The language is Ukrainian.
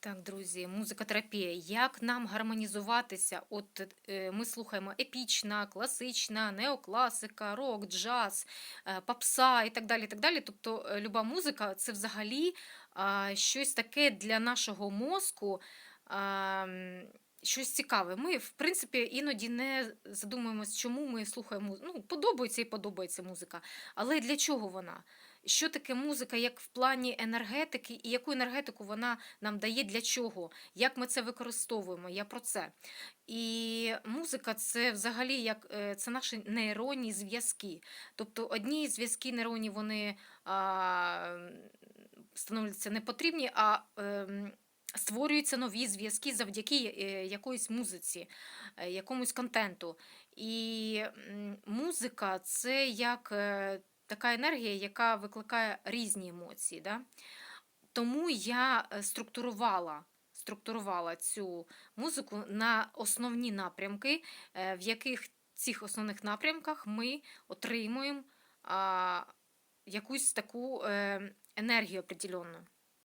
Так, друзі, музикотерапія. Як нам гармонізуватися? От е, ми слухаємо епічна, класична, неокласика, рок, джаз, е, попса і так далі. так далі. Тобто, е, люба музика це взагалі а, щось таке для нашого мозку. м, Щось цікаве. Ми, в принципі, іноді не задумуємось, чому ми слухаємо. Ну, подобається і подобається музика. Але для чого вона? Що таке музика, як в плані енергетики, і яку енергетику вона нам дає для чого? Як ми це використовуємо? Я про це. І музика це взагалі як е, це наші нейронні зв'язки. Тобто одні зв'язки нейронні вони а, становляться непотрібні, а ем, створюються нові зв'язки завдяки е, якоїсь музиці, е, якомусь контенту. І музика це як така енергія, яка викликає різні емоції. Да? Тому я е, структурувала. Структурувала цю музику на основні напрямки, е, в яких цих основних напрямках ми отримуємо а, якусь таку е, енергію определенну.